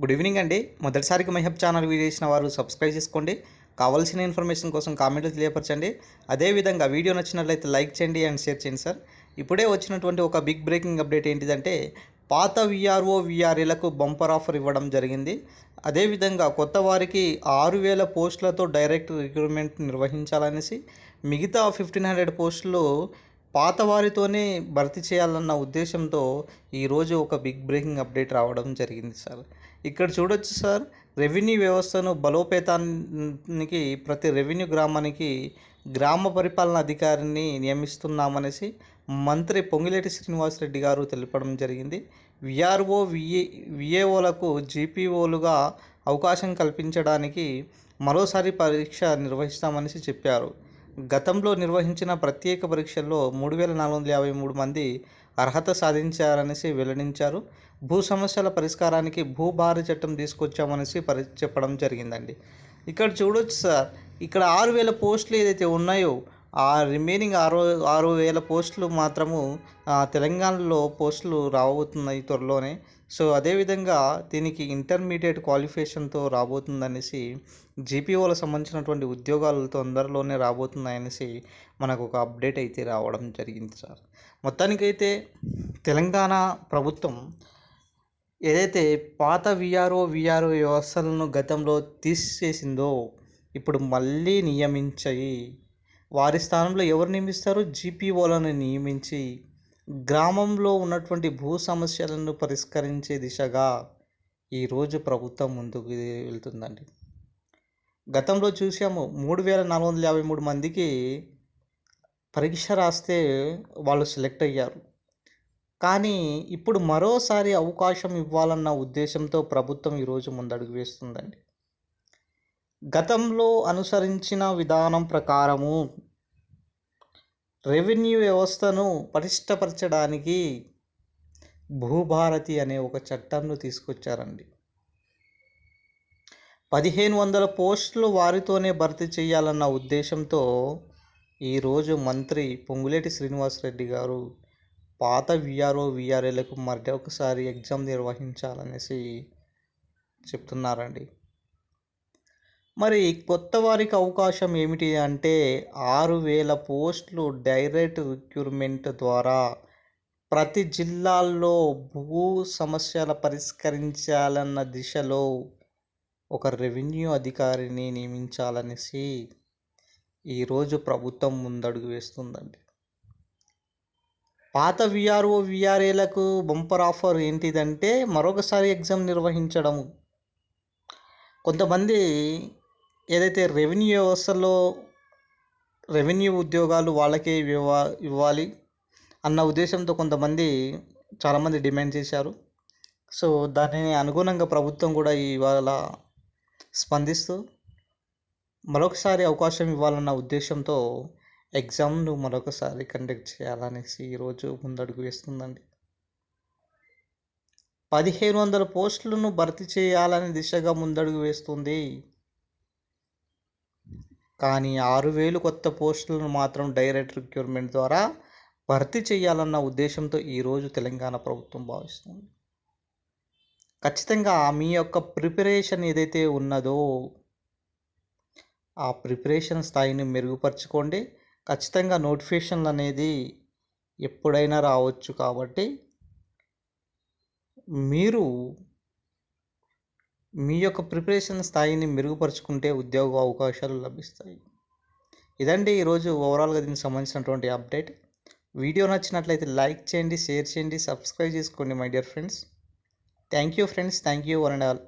Good evening అండి. మొదటిసారికి మహబ్ channel video చేసిన వారు సబ్స్క్రైబ్ చేసుకోండి. కావాల్సిన ఇన్ఫర్మేషన్ కోసం కామెంట్లు తెలియపరచండి. అదేవిధంగా వీడియో నచ్చినట్లయితే లైక్ చేయండి అండ్ షేర్ చేయండి సార్. ఇప్పుడే వచ్చినటువంటి ఒక బిగ్ బ్రేకింగ్ అప్డేట్ ఏంటిదంటే పాత విఆర్ఓ విఆర్ఏలకు బంపర్ ఆఫర్ ఇవ్వడం జరిగింది. అదేవిధంగా కొత్త వారికి ఆరు వేల పోస్టులతో డైరెక్ట్ రిక్రూట్మెంట్ నిర్వహించాలనేసి మిగతా ఫిఫ్టీన్ హండ్రెడ్ పోస్టులు పాత వారితోనే భర్తీ చేయాలన్న ఉద్దేశంతో ఈరోజు ఒక బిగ్ బ్రేకింగ్ అప్డేట్ రావడం జరిగింది సార్. ఇక్కడ చూడొచ్చు సార్ రెవెన్యూ వ్యవస్థను బలోపేతానికి ప్రతి రెవెన్యూ గ్రామానికి గ్రామ పరిపాలన అధికారిని నియమిస్తున్నామనేసి మంత్రి పొంగిలేటి శ్రీనివాసరెడ్డి గారు తెలపడం జరిగింది. విఆర్ఓ విఏ విఏఓలకు జీపీఓలుగా అవకాశం కల్పించడానికి మరోసారి పరీక్ష నిర్వహిస్తామనేసి చెప్పారు. గతంలో నిర్వహించిన ప్రత్యేక పరీక్షల్లో మూడు వేల నాలుగు వందల యాభై మూడు మంది అర్హత సాధించారనేసి వెల్లడించారు. భూ సమస్యల పరిష్కారానికి భూభార చట్టం తీసుకొచ్చామనేసి పరి చెప్పడం జరిగిందండి. ఇక్కడ చూడొచ్చు సార్ ఇక్కడ ఆరు వేల పోస్టులు ఏదైతే ఉన్నాయో ఆ రిమైనింగ్ ఆరు ఆరు వేల పోస్టులు మాత్రము తెలంగాణలో పోస్టులు రాబోతున్నాయి త్వరలోనే. సో అదేవిధంగా దీనికి ఇంటర్మీడియట్ క్వాలిఫికేషన్తో రాబోతుందనేసి జీపీఓలకు సంబంధించినటువంటి ఉద్యోగాలు తొందరలోనే రాబోతున్నాయనేసి మనకు ఒక అప్డేట్ అయితే రావడం జరిగింది సార్. మొత్తానికైతే తెలంగాణ ప్రభుత్వం ఏదైతే పాత విఆర్ఓ విఆర్ఓ వ్యవస్థలను గతంలో తీసేసిందో ఇప్పుడు మళ్ళీ నియమించాయి. వారి స్థానంలో ఎవరు నియమిస్తారు? జీపీఓలను నియమించి గ్రామంలో ఉన్నటువంటి భూ సమస్యలను పరిష్కరించే దిశగా ఈరోజు ప్రభుత్వం ముందుకు వెళ్తుందండి. గతంలో చూసాము మూడు వేల నాలుగు వందల యాభై మూడు మందికి పరీక్ష రాస్తే వాళ్ళు సెలెక్ట్ అయ్యారు. కానీ ఇప్పుడు మరోసారి అవకాశం ఇవ్వాలన్న ఉద్దేశంతో ప్రభుత్వం ఈరోజు ముందడుగు వేస్తుందండి. గతంలో అనుసరించిన విధానం ప్రకారము రెవెన్యూ వ్యవస్థను పటిష్టపరచడానికి భూభారతి అనే ఒక చట్టంను తీసుకొచ్చారండి. పదిహేను వందల పోస్టులు వారితోనే భర్తీ చేయాలన్న ఉద్దేశంతో ఈరోజు మంత్రి పొంగులేటి శ్రీనివాసరెడ్డి గారు పాత విఆర్ఓ విఆర్ఏలకు మరొకసారి ఎగ్జామ్ నిర్వహించాలనేసి చెప్తున్నారండి. మరి కొత్త వారికి అవకాశం ఏమిటి అంటే ఆరు వేల పోస్టులు డైరెక్ట్ రిక్రూట్మెంట్ ద్వారా ప్రతి జిల్లాల్లో భూ సమస్యల పరిష్కరించాలన్న దిశలో ఒక రెవెన్యూ అధికారిని నియమించాలనేసి ఈరోజు ప్రభుత్వం ముందడుగు వేస్తుందండి. పాత విఆర్ఓ విఆర్ఏలకు బంపర్ ఆఫర్ ఏంటిదంటే మరొకసారి ఎగ్జామ్ నిర్వహించడం కొంతమంది ఏదైతే రెవెన్యూ వ్యవస్థలో రెవెన్యూ ఉద్యోగాలు వాళ్ళకే ఇవ్వా ఇవ్వాలి అన్న ఉద్దేశంతో కొంతమంది చాలామంది డిమాండ్ చేశారు. సో దానిని అనుగుణంగా ప్రభుత్వం కూడా ఇవాళ స్పందిస్తూ మరొకసారి అవకాశం ఇవ్వాలన్న ఉద్దేశంతో ఎగ్జామ్ను మరొకసారి కండక్ట్ చేయాలనేసి ఈరోజు ముందడుగు వేస్తుందండి. పదిహేను వందల పోస్టులను భర్తీ చేయాలని దిశగా ముందడుగు వేస్తుంది కానీ ఆరు వేలు కొత్త పోస్టులను మాత్రం డైరెక్ట్ రిక్రూట్మెంట్ ద్వారా భర్తీ చేయాలన్న ఉద్దేశంతో ఈరోజు తెలంగాణ ప్రభుత్వం భావిస్తుంది. ఖచ్చితంగా మీ యొక్క ప్రిపరేషన్ ఏదైతే ఉన్నదో ఆ ప్రిపరేషన్ స్థాయిని మెరుగుపరచుకోండి. ఖచ్చితంగా నోటిఫికేషన్లు అనేది ఎప్పుడైనా రావచ్చు కాబట్టి మీరు మీ యొక్క ప్రిపరేషన్ స్థాయిని మెరుగుపరుచుకుంటే ఉద్యోగ అవకాశాలు లభిస్తాయి. ఇదండి ఈరోజు ఓవరాల్గా దీనికి సంబంధించినటువంటి అప్డేట్. వీడియో నచ్చినట్లయితే లైక్ చేయండి షేర్ చేయండి సబ్స్క్రైబ్ చేసుకోండి my dear friends. Thank you friends. Thank you one and all.